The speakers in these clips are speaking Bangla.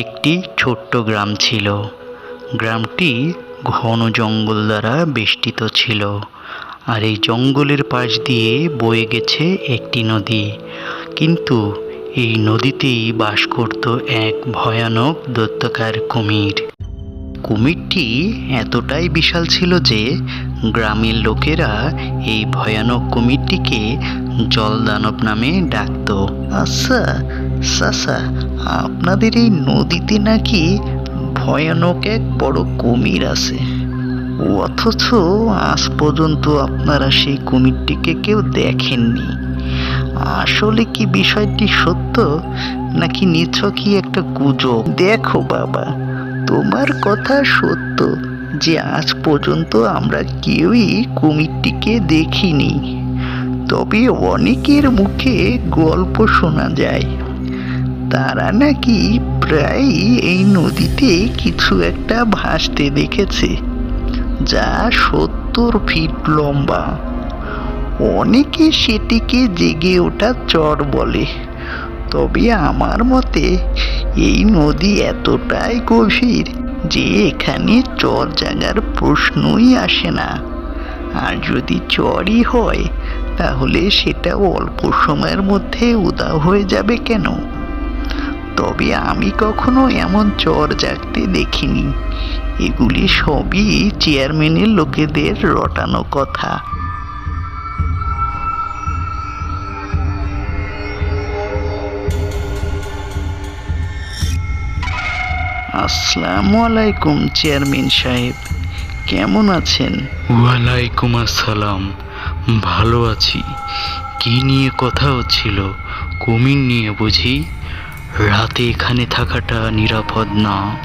একটি ছোট্ট গ্রাম ছিল। গ্রামটি ঘন জঙ্গল দ্বারা বেষ্টিত ছিল। আর এই জঙ্গলের পাশ দিয়ে বয়ে গেছে একটি নদী। কিন্তু এই নদীতেই বাস করত এক ভয়ানক দৈত্যকার কুমির। কুমিরটি এতটাই বিশাল ছিল যে গ্রামের লোকেরা এই ভয়ানক কুমিরটিকে জলদানব নামে ডাকত। আচ্ছা সাসা আপনাদের এই নদীতে নাকি ভয়ানক এক বড় কুমির আছে। অথচ আজ পর্যন্ত আপনারা সেই কুমিরটিকে কেউ দেখেননি। আসলে কি বিষয়টি সত্য, নাকি নিছকই একটা গুজব? দেখো বাবা, তোমার কথা সত্য যে আজ পর্যন্ত আমরা কেউই কুমিরটিকে দেখিনি। তবে অনেকের মুখে গল্প শোনা যায়। তারা নাকি প্রায় এই নদীতে কিছু একটা ভাসতে দেখেছে, যা সত্তর ফিট লম্বা। অনেকে সেটিকে জেগে ওঠা চর বলে। তবে আমার মতে, এই নদী এতটাই গভীর যে এখানে চর জাগার প্রশ্নই আসে না। আর যদি চরই হয়, তাহলে সেটা অল্প সময়ের মধ্যে উদা হয়ে যাবে কেন? তবে আমি কখনো এমন চর জাগতে দেখিনি। এগুলি সবই চেয়ারম্যানের লোকেদের রটানো কথা। আসসালামু আলাইকুম, চেয়ারম্যান সাহেব। কেমন আছেন? ওয়ালাইকুম আসসালাম। ভালো আছি। কি নিয়ে কথা হচ্ছিল? কুমির নিয়ে বুঝি? রাতে এখানে থাকাটা নিরাপদ না।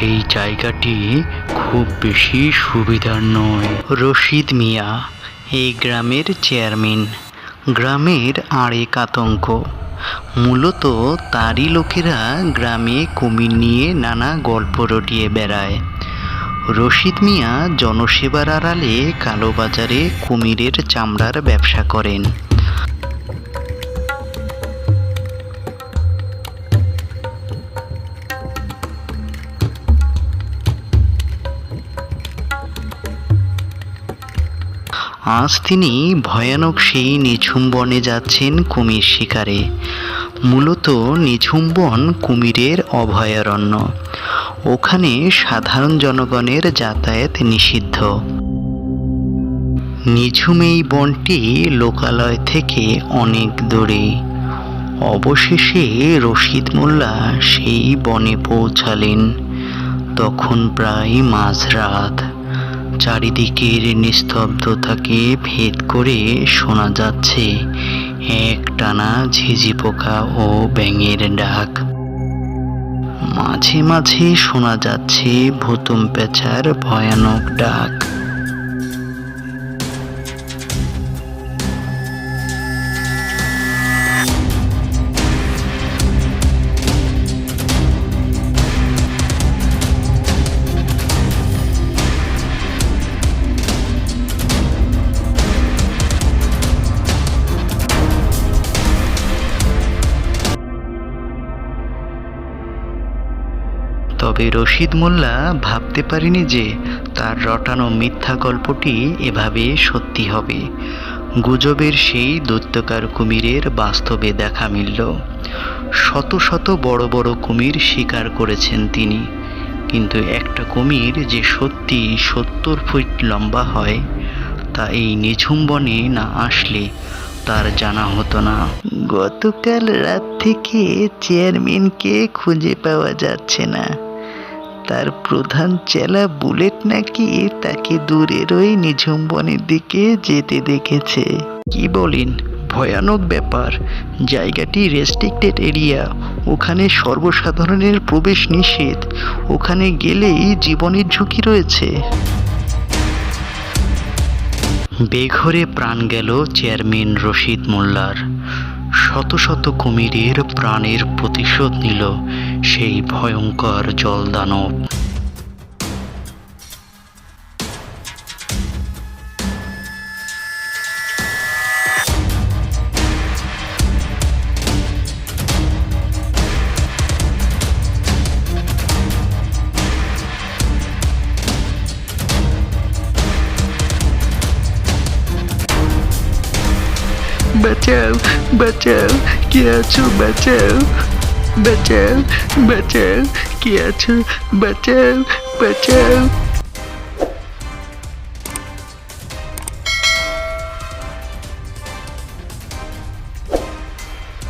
এই জায়গাটি খুব বেশি সুবিধার নয়। রশিদ মিয়া, এই গ্রামের চেয়ারম্যান। গ্রামের আরেক আতঙ্ক। মূলত তারই লোকেরা গ্রামে কুমির নিয়ে নানা গল্প রটিয়ে বেড়ায়। রশিদ মিয়া জনসেবার আড়ালে কালোবাজারে কুমিরের চামড়ার ব্যবসা করেন। আজ তিনি ভয়ানক সেই নিঝুম বনে যাচ্ছেন কুমির শিকারে। মূলত নিঝুম বন কুমিরের অভয়ারণ্য। ওখানে সাধারণ জনগণের যাতায়াত নিষিদ্ধ। নিঝুম এই বনটি লোকালয় থেকে অনেক দূরে। অবশেষে রশিদ মোল্লা সেই বনে পৌঁছালেন। তখন প্রায় মাঝরাত। চারিদিকের নিস্তব্ধতাকে ভেদ করে শোনা যাচ্ছে এক টানা ঝিঝি পোকা ও ব্যাঙের ডাক। মাঝে মাঝে শোনা যাচ্ছে ভুতুম পেঁচার ভয়ানক ডাক। তবে রশিদ মোল্লা ভাবতে পারেনি যে তার রটানো মিথ্যা গল্পটি এভাবে সত্যি হবে। গুজবের সেই দৈত্যকার কুমিরের বাস্তবে দেখা মিলল। শত শত বড় বড় কুমির শিকার করেছেন তিনি। কিন্তু একটা কুমির যে সত্যি সত্তর ফুট লম্বা হয়, তা এই নিঝুম বনে না আসলে তার জানা হতো না। গতকাল রাত থেকে চেয়ারম্যানকে খুঁজে পাওয়া যাচ্ছে না। তার প্রধান চেলা বুলেট নাকি তাকে দূরের ওই নিঝুম বনের দিকে যেতে দেখেছে। কি বলেন? ভয়ানক ব্যাপার। জায়গাটি রেস্ট্রিক্টেড এরিয়া ওখানে সর্বসাধারণের প্রবেশ নিষেধ। ওখানে গেলেই জীবনের ঝুঁকি রয়েছে। বেঘরে প্রাণ গেল চেয়ারম্যান রশিদ মোল্লার। শত শত কুমিরের প্রাণের প্রতিশোধ নিল। সেই ভয়ঙ্কর জলদানব বাঁচাও বাঁচাও কে আছো বাঁচাও বাঁচাও বাঁচাও কে আছো বাঁচাও বাঁচাও